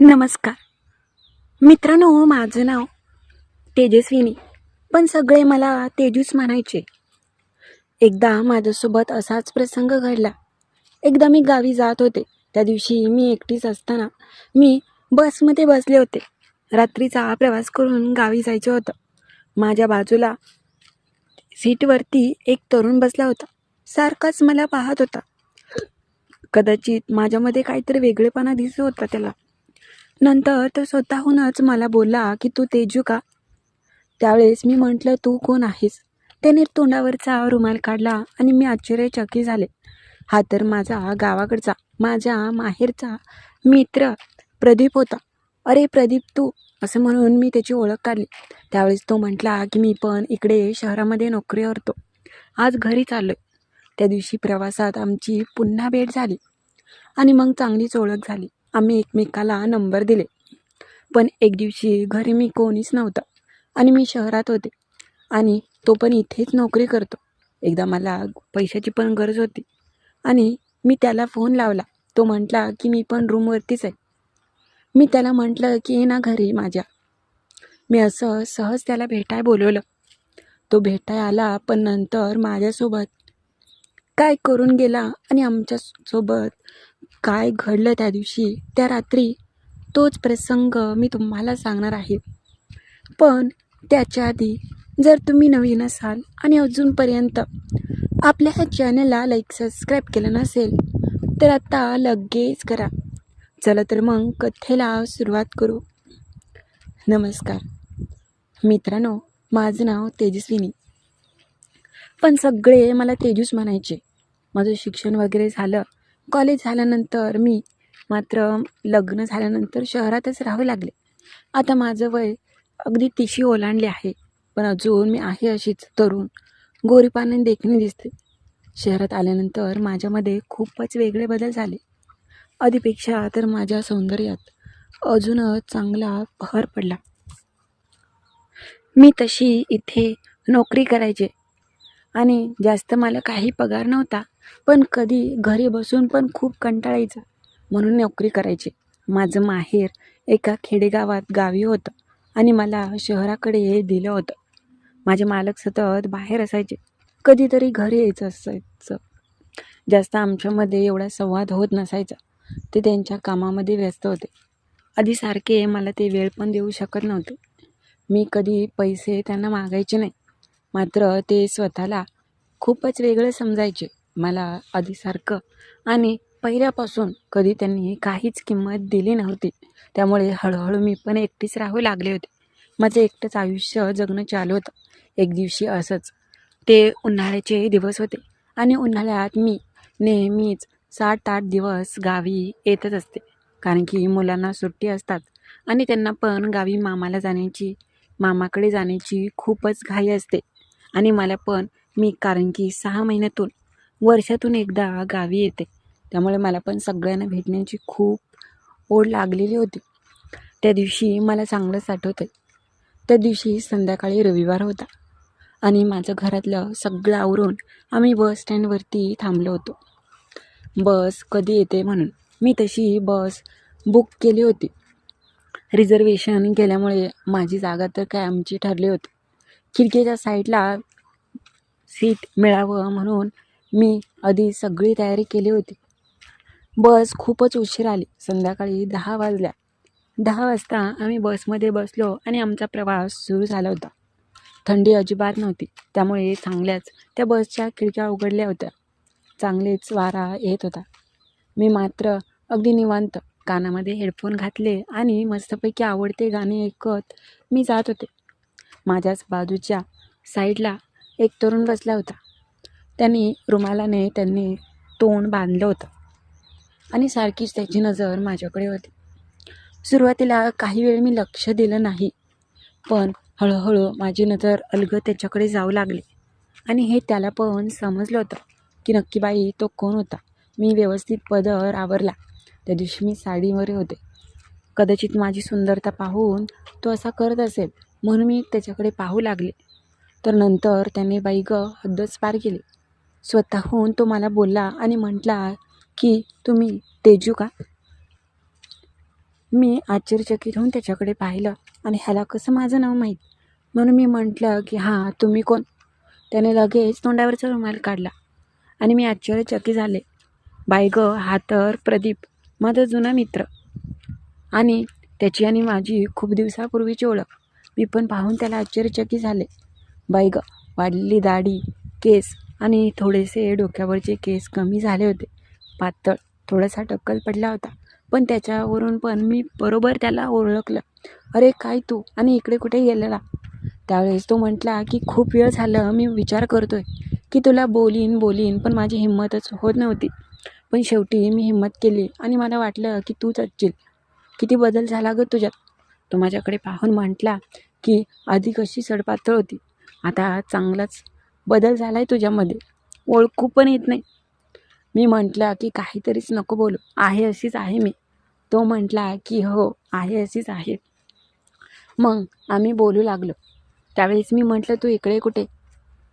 नमस्कार. मित्रांनो माझं नाव तेजस्विनी. पण सगळे मला तेजूस म्हणायचे. एकदा माझ्यासोबत असाच प्रसंग घडला. एकदा मी गावी जात होते. त्या दिवशी मी एकटीच असताना मी बसमध्ये बसले होते. रात्रीचा प्रवास करून गावी जायचं होतं. माझ्या बाजूला सीटवरती एक तरुण बसला होता. सारखाच मला पाहत होता. कदाचित माझ्यामध्ये काहीतरी वेगळेपणा दिसत होता त्याला. नंतर तो स्वतःहूनच मला बोलला की तू तेजू का? त्यावेळेस मी म्हटलं तू कोण आहेस? त्याने तोंडावरचा रुमाल काढला आणि मी आश्चर्यचकित झाले. हा तर माझा गावाकडचा माझ्या माहेरचा मित्र प्रदीप होता. अरे प्रदीप तू? असं म्हणून मी त्याची ओळख काढली. त्यावेळेस तो म्हटला की मी पण इकडे शहरामध्ये नोकरी करतो. आज घरी चाललो त्या दिवशी प्रवासात आमची पुन्हा भेट झाली आणि मग चांगलीच ओळख झाली. आम्ही एकमेकाला नंबर दिले. पण एक दिवशी घरी मी कोणीच नव्हतं आणि मी शहरात होते आणि तो पण इथेच नोकरी करतो. एकदा मला पैशाची पण गरज होती आणि मी त्याला फोन लावला. तो म्हटला की मी पण रूमवरतीच आहे. मी त्याला म्हटलं की ये ना घरी माझ्या. मी असं सहज त्याला भेटाय बोलवलं. तो भेटाय आला पण नंतर माझ्यासोबत. काय करून गेला आणि आमच्यासोबत काय घडलं त्या दिवशी? त्या रात्री तोच प्रसंग मी तुम्हाला सांगणार आहे. पण त्याच्या आधी जर तुम्ही नवीन असाल आणि अजूनपर्यंत आपल्या ह्या चॅनलला लाईक सबस्क्राईब केलं नसेल तर आता लगेच करा. चला तर मग कथेला सुरुवात करू. नमस्कार. मित्रांनो माझं नाव तेजस्विनी. पण सगळे मला तेजूस म्हणायचे. माझं शिक्षण वगैरे झालं कॉलेज झाल्यानंतर मी मात्र लग्न झाल्यानंतर शहरातच राहावे लागले. आता माझं वय अगदी तिशी ओलांडले आहे. पण अजून मी आहे अशीच तरुण. गोरीपाने देखणी दिसते. शहरात आल्यानंतर माझ्यामध्ये खूपच वेगळे बदल झाले. आधीपेक्षा तर माझ्या सौंदर्यात अजूनच चांगला भर पडला. मी तशी इथे नोकरी करायचे आणि जास्त मला काही पगार नव्हता. पण कधी घरी बसून पण खूप कंटाळायचं. म्हणून नोकरी करायची. माझं माहेर एका खेडेगावात गावी होतं आणि मला शहराकडे दिलं होतं. माझे मालक सतत बाहेर असायचे. कधीतरी घरी यायचं असायचं. जास्त आमच्यामध्ये एवढा संवाद होत नसायचा. ते त्यांच्या कामामध्ये व्यस्त होते. आधी सारखे मला ते वेळ पण देऊ शकत नव्हते. मी कधी पैसे त्यांना मागायचे नाही. मात्र ते स्वतःला खूपच वेगळं समजायचे. मला आधीसारखं. आणि पहिल्यापासून कधी त्यांनी काहीच किंमत दिली नव्हती. त्यामुळे हळूहळू मी पण एकटीच राहू लागले होते. माझं एकटंच आयुष्य जगणं चालू होतं. एक दिवशी असंच. ते उन्हाळ्याचे दिवस होते. आणि उन्हाळ्यात मी नेहमीच सात आठ दिवस गावी येतच असते. कारण की मुलांना सुट्टी असतात. आणि त्यांना पण गावी मामाला जाण्याची मामाकडे जाण्याची खूपच घाई असते. आणि मला पण मी कारण की सहा महिन्यातून वर्षातून एकदा गावी येते. त्यामुळे मला पण सगळ्यांना भेटण्याची खूप ओढ लागलेली होती. त्या दिवशी मला चांगलंच आठवतं आहे त्या दिवशी संध्याकाळी रविवार होता आणि माझं घरातलं सगळं आवरून आम्ही बस स्टँडवरती थांबलो होतो. बस कधी येते म्हणून मी तशी बस बुक केली होती. रिझर्वेशन केल्यामुळे माझी जागा तर काय आमची ठरली होती. खिडकीच्या साईडला सीट मिळावं म्हणून मी आधी सगळी तयारी केली होती. बस खूपच उशीर आली. संध्याकाळी दहा वाजल्या. दहा वाजता आम्ही बसमध्ये बसलो आणि आमचा प्रवास सुरू झाला होता. थंडी अजिबात नव्हती. त्यामुळे चांगल्याच त्या बसच्या खिडक्या उघडल्या होत्या. चांगलेच वारा येत होता. मी मात्र अगदी निवांत कानामध्ये हेडफोन घातले आणि मस्तपैकी आवडते गाणे ऐकत मी जात होते. माझ्याच बाजूच्या साईडला एक तरुण बसला होता. त्यांनी रुमालाने त्यांनी तोंड बांधलं होतं. आणि सारखीच त्याची नजर माझ्याकडे होती. सुरुवातीला काही वेळ मी लक्ष दिलं नाही पण हळूहळू माझी नजर अलगद त्याच्याकडे जाऊ लागली. आणि हे त्याला पण समजलं होतं की नक्की बाई तो कोण होता. मी व्यवस्थित पदर आवरला. त्या दिवशी मी साडीवर होते. कदाचित माझी सुंदरता पाहून तो असा करत असेल म्हणून मी त्याच्याकडे पाहू लागले. तर नंतर त्याने बाई ग हद्दच पार केली. स्वतःहून तो मला बोलला आणि म्हटला की तुम्ही तेजू का? मी आश्चर्यचकित होऊन त्याच्याकडे पाहिलं आणि ह्याला कसं माझं नाव माहीत? म्हणून मी म्हटलं की हां तुम्ही कोण? त्याने लगेच तोंडावरचा रुमाल काढला आणि मी आश्चर्यचकित झाले. बायग गं हा तर प्रदीप माझा जुना मित्र आणि त्याची आणि माझी खूप दिवसापूर्वीची ओळख. मी पण पाहून त्याला आश्चर्यचकित झाले. बायग गं वाढलेली दाढी केस आणि थोडेसे डोक्यावरचे केस कमी झाले होते. पातळ थोडासा टक्कल पडला होता. पण त्याच्यावरून पण मी बरोबर त्याला ओळखलं. अरे काय तू? आणि इकडे कुठे गेलेला? त्यावेळेस तो म्हटला की खूप वेळ झालं मी विचार करतोय की तुला बोलीन बोलीन पण माझी हिंमतच होत नव्हती. पण शेवटी मी हिंमत केली आणि मला वाटलं की तूच असशील. किती बदल झाला गं तुझ्यात? तो माझ्याकडे पाहून म्हटला की आधी कशी सडपातळ होती. आता चांगलाच बदल झाला आहे तुझ्यामध्ये. ओळखू पण येत नाही. मी म्हटलं की काहीतरीच नको बोलू. आहे अशीच आहे मी. तो म्हटला की हो आहे अशीच आहे. मग आम्ही बोलू लागलो. त्यावेळेस मी म्हटलं तू इकडे कुठे?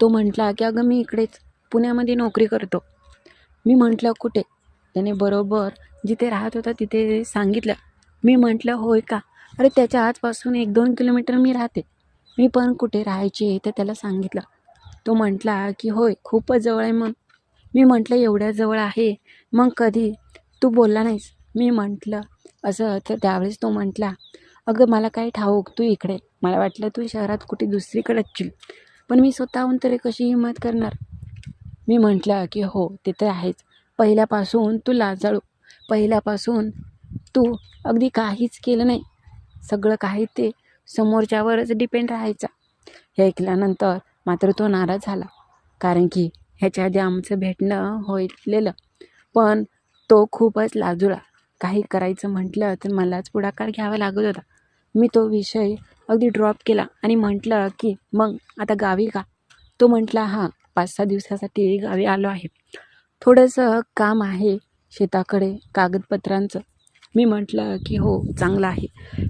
तो म्हटला की अगं मी इकडेच. पुण्यामध्ये नोकरी करतो. मी म्हटलं कुठे? त्याने बरोबर जिथे राहत होता तिथे सांगितलं. मी म्हटलं होय का? अरे त्याच्या आजपासून एक दोन किलोमीटर मी राहते. मी पण कुठे राहायचे तर त्याला सांगितलं. तो म्हटला की होय खूपच जवळ आहे मग. मी म्हटलं एवढ्या जवळ आहे. मग कधी? तू बोलला नाहीस. मी म्हटलं. असं तर त्यावेळेस तो म्हटला. अगं मला काय ठाऊक तू इकडे मला वाटलं तू शहरात कुठे दुसरीकडे असशील. पण मी स्वतःहून तरी कशी हिंमत करणार? मी म्हटलं की हो ते तर आहेच. पहिल्यापासून तू लाजाळू. पहिल्यापासून तू अगदी काहीच केलं नाही. सगळं काही ते समोरच्यावरच डिपेंड राहायचा. हे ऐकल्यानंतर मात्र तो नाराज झाला. कारण की ह्याच्या आधी आमचं भेटणं होईलेलं. पण तो खूपच लाजुळा काही करायचं म्हटलं तर मलाच पुढाकार घ्यावा लागत होता. मी तो विषय अगदी ड्रॉप केला आणि म्हटलं की मग आता गावी का? तो म्हटला हां पाच सहा दिवसासाठी गावी आलो आहे. थोडंसं काम आहे शेताकडे कागदपत्रांचं. मी म्हटलं की हो चांगलं आहे.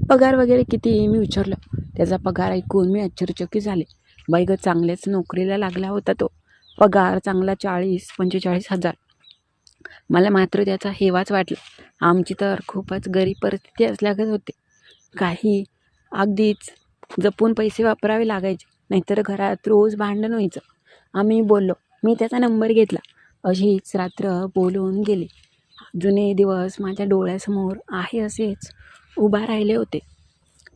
पगार वगैरे किती? मी विचारलं. त्याचा पगार ऐकून मी आश्चर्यचकित झाले. बाई गं चांगल्याच नोकरीला लागला होता तो. पगार चांगला चाळीस पंचेचाळीस हजार. मला मात्र त्याचा हेवाच वाटला. आमची तर खूपच गरीब परिस्थिती असल्यागत होते. काही अगदीच जपून पैसे वापरावे लागायचे नाहीतर घरात रोज भांडण व्हायचं. आम्ही बोललो मी त्याचा नंबर घेतला. अशीच रात्र बोलून गेली. जुने दिवस माझ्या डोळ्यासमोर आहे असेच उभा राहिले होते.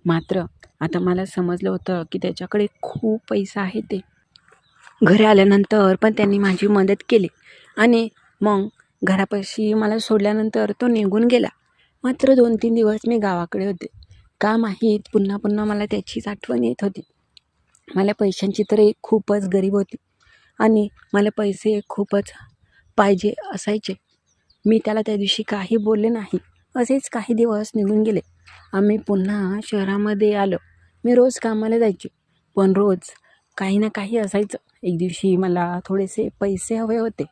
मात्र आता मला समजलं होतं की त्याच्याकडे खूप पैसा आहे ते. घरी आल्यानंतर पण त्यांनी माझी मदत केली. आणि मग घरापाशी मला सोडल्यानंतर तो निघून गेला. मात्र दोन तीन दिवस मी गावाकडे होते. का माहीत? पुन्हा पुन्हा मला त्याचीच आठवण येत होती. मला पैशांची तर एक खूपच गरीब होती. आणि मला पैसे खूपच पाहिजे असायचे. मी त्याला त्या दिवशी काही बोलले नाही. असेच काही दिवस निघून गेले. आम्ही पुन्हा शहरामध्ये आलो. मी रोज कामाला जायचे. पण रोज काही ना काही असायचं. एक दिवशी मला थोडेसे पैसे हवे होते.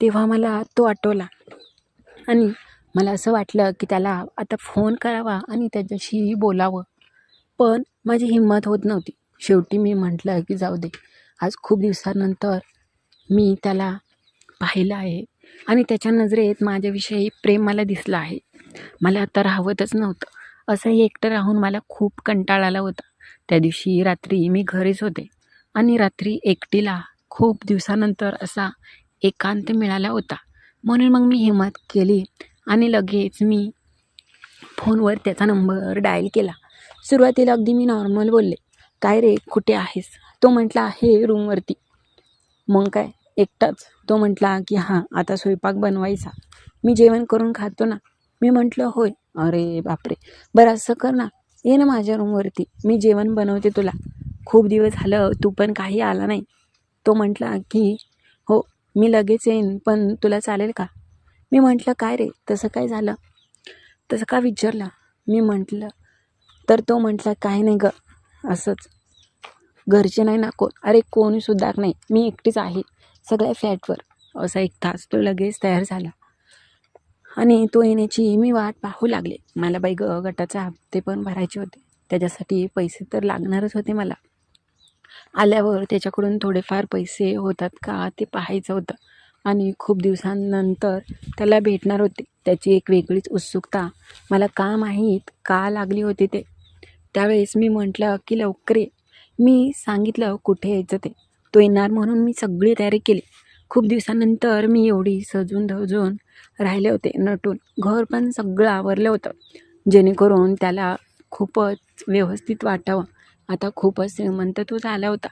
तेव्हा मला तो आठवला. आणि मला असं वाटलं की त्याला आता फोन करावा आणि त्याच्याशी बोलावं. पण माझी हिंमत होत नव्हती. शेवटी मी म्हटलं की जाऊ दे. आज खूप दिवसानंतर मी त्याला पाहिलं आहे. आणि त्याच्या नजरेत माझ्याविषयी प्रेम मला दिसलं आहे. मला आता राहवतच नव्हतं. असंही एकटं राहून मला खूप कंटाळा आला होता. त्या दिवशी रात्री मी घरीच होते आणि रात्री एकटीला खूप दिवसानंतर असा एकांत मिळाला होता. म्हणून मग मी हिंमत केली आणि लगेच मी फोनवर त्याचा नंबर डायल केला. सुरुवातीला अगदी मी नॉर्मल बोलले काय रे कुठे आहेस? तो म्हटला आहे रूमवरती. मग काय एकटाच? तो म्हटला की हां आता स्वयंपाक बनवायचा. मी जेवण करून खातो ना. मी म्हटलं होय. अरे बापरे. बरं असं कर ना. ये ना माझ्या रूमवरती मी जेवण बनवते तुला. खूप दिवस झालं तू पण काही आला नाही. तो म्हटला की हो मी लगेच येईन पण तुला चालेल का? मी म्हटलं काय रे? तसं काय झालं? तसं का विचारलं? मी म्हटलं तर तो म्हटला काय नाही ग. असंच. घरचे नाही ना कोण. अरे कोणीसुद्धा नाही. मी एकटीच आहे. सगळ्या फ्लॅटवर. असा एक तास तो लगेच तयार झाला. आणि तो येण्याची मी वाट पाहू लागले. मला बाई ग गटाचे हप्ते पण भरायचे होते. त्याच्यासाठी पैसे तर लागणारच होते मला. आल्यावर त्याच्याकडून थोडेफार पैसे होतात का ते पाहायचं होतं. आणि खूप दिवसांनंतर त्याला भेटणार होते. त्याची एक वेगळीच उत्सुकता मला का माहीत का लागली होती ते. त्यावेळेस मी म्हटलं की लवकर ये. मी सांगितलं कुठे यायचं ते? तो येणार म्हणून मी सगळी तयारी केली. खूप दिवसानंतर मी एवढी सजून धजून राहिले होते नटून. घर पण सगळं आवरलं होतं. जेणेकरून त्याला खूपच व्यवस्थित वाटावं. आता खूपच श्रीमंत तो झाला होता.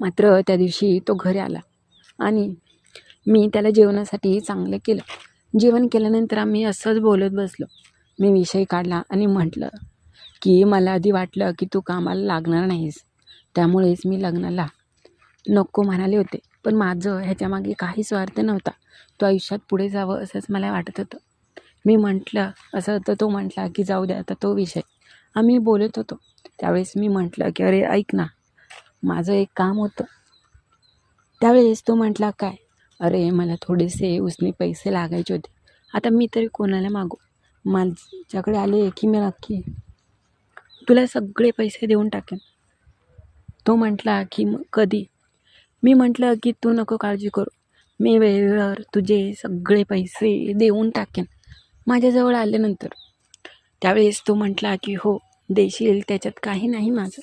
मात्र त्या दिवशी तो घरी आला आणि मी त्याला जेवणासाठी चांगलं केलं. जेवण केल्यानंतर आम्ही असंच बोलत बसलो. मी विषय काढला आणि म्हटलं की मला आधी वाटलं की तू कामाला लागणार नाहीस. त्यामुळेच मी लग्नाला नको म्हणाले होते. पण माझं ह्याच्यामागे काही स्वार्थ नव्हता. तो आयुष्यात पुढे जावं असंच मला वाटत होतं. मी म्हटलं असं तर तो म्हटला की जाऊ द्या आता तो विषय. आम्ही बोलत होतो. त्यावेळेस मी म्हटलं की अरे ऐक ना माझं एक काम होतं. त्यावेळेस तो म्हटला काय? अरे मला थोडेसे उसने पैसे लागायचे होते. आता मी तरी कोणाला मागू? माझ्याकडे आले की मी नक्की तुला सगळे पैसे देऊन टाकेन. तो म्हटला की मग कधी? मी म्हटलं की तू नको काळजी करू. मी वेळेवर तुझे सगळे पैसे देऊन टाकेन. माझ्याजवळ आल्यानंतर. त्यावेळेस तो म्हटला की हो देशील त्याच्यात काही नाही माझं.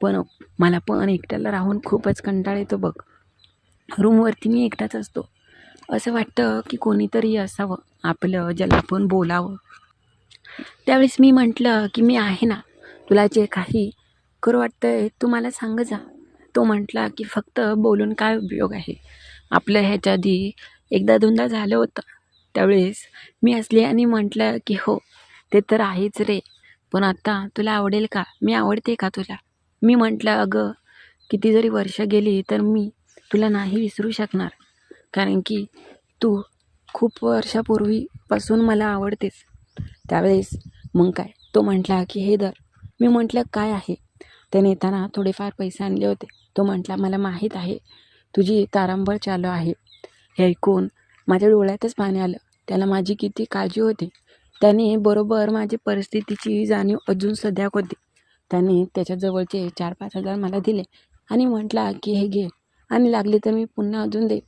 पण मला पण एकट्याला राहून खूपच कंटाळ येतो बघ. रूमवरती मी एकटाच असतो. असं वाटतं की कोणीतरी असावं आपलं ज्याला आपण बोलावं. त्यावेळेस मी म्हटलं की मी आहे ना तुला जे काही करू वाटतं आहे तू मला सांग जा. तो म्हटला की फक्त बोलून काय उपयोग आहे? आपलं ह्याच्या आधी एकदा दोनदा झालं होतं. त्यावेळेस मी असले आणि म्हटलं की हो ते तर आहेच रे. पण आता तुला आवडेल का? मी आवडते का तुला? मी म्हटलं अगं किती जरी वर्ष गेली तर मी तुला नाही विसरू शकणार. कारण की तू खूप वर्षापूर्वीपासून मला आवडतेस. त्यावेळेस मग काय? तो म्हटला की हे दर मी म्हटलं काय आहे? त्याने येताना थोडेफार पैसे आणले होते. तो म्हटला मला माहीत आहे तुझी तारांबळ चालू आहे. हे ऐकून माझ्या डोळ्यातच पाणी आलं. त्याला माझी किती काळजी होती. त्याने बरोबर माझी परिस्थितीची जाणीव अजून सध्याक होती. त्याने त्याच्याजवळचे चार पाच हजार मला दिले आणि म्हटला की हे घे. आणि लागले तर मी पुन्हा अजून दे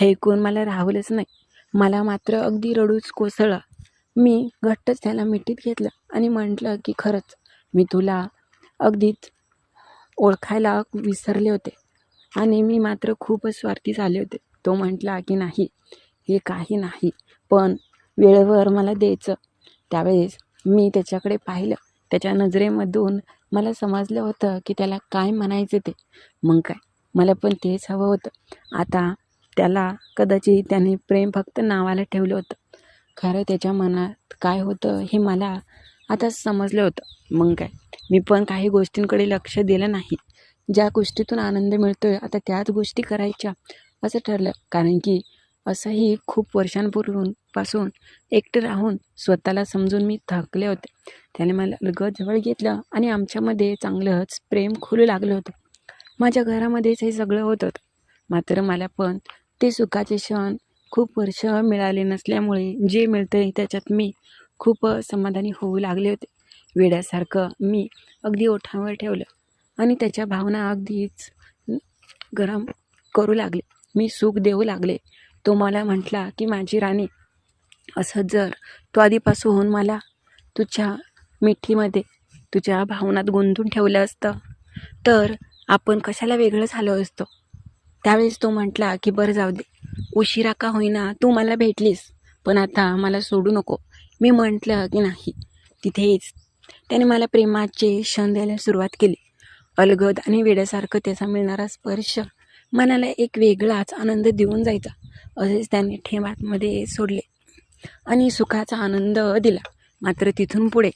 हे ऐकून मला राहुलच नाही. मला मात्र अगदी रडूच कोसळलं. मी घट्टच त्याला मिठीत घेतलं आणि म्हटलं की खरंच मी तुला अगदीच ओळखायला विसरले होते. आणि मी मात्र खूपच स्वार्थी झाले होते. तो म्हटला की नाही हे काही नाही पण वेळेवर मला द्यायचं. त्यावेळेस मी त्याच्याकडे पाहिलं. त्याच्या नजरेमधून मला समजलं होतं की त्याला काय म्हणायचं ते. मग काय? मला पण तेच हवं होतं. आता त्याला कदाचित त्याने प्रेम फक्त नावाला ठेवलं होतं. खरं त्याच्या मनात काय होतं हे मला आता समजलं होतं. मग काय? मी पण काही गोष्टींकडे लक्ष दिलं नाही. ज्या गोष्टीतून आनंद मिळतो आहे आता त्याच गोष्टी करायच्या असं ठरलं. कारण की असंही खूप वर्षांपूर्वीपासून एकटं राहून स्वतःला समजून मी थकले होते. त्याने मला लगत जवळ घेतलं आणि आमच्यामध्ये चांगलंच प्रेम खुलू लागलं होतं. माझ्या घरामध्येच हे सगळं होत होतं. मात्र मला पण ते सुखाचे क्षण खूप वर्ष मिळाले नसल्यामुळे जे मिळतं आहे त्याच्यात मी खूप समाधानी होऊ लागले होते. वेड्यासारखं मी अगदी ओठांवर ठेवलं आणि त्याच्या भावना अगदीच गरम करू लागले. मी सुख देऊ लागले. तो मला म्हटला की माझी राणी असं जर तो आधीपासून मला तुझ्या मिठीमध्ये तुझ्या भावनात गुंतून ठेवलं असतं तर आपण कशाला वेगळं झालो असतो? त्यावेळेस तो म्हटला की बरं जाऊ दे. उशिरा का होईना तू मला भेटलीस पण आता मला सोडू नको. मी म्हटलं की नाही तिथेच. त्याने मला प्रेमाचे क्षण द्यायला सुरुवात केली. अलगद आणि वेड्यासारखं त्याचा मिळणारा स्पर्श मनाला एक वेगळाच आनंद देऊन जायचा असेच त्याने ठेवातमध्ये सोडले आणि सुखाचा आनंद दिला. मात्र तिथून पुढे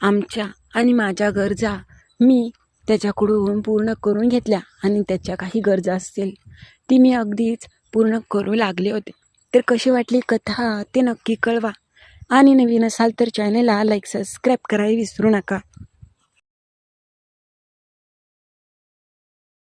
आमच्या आणि माझ्या गरजा मी त्याच्याकडून पूर्ण करून घेतल्या आणि त्याच्या काही गरजा असतील ती मी अगदीच पूर्ण करू लागले होते. तर कशी वाटली कथा ते नक्की कळवा. आणि नवीन असाल तर चॅनलला लाईक सबस्क्राईब करायला विसरू नका.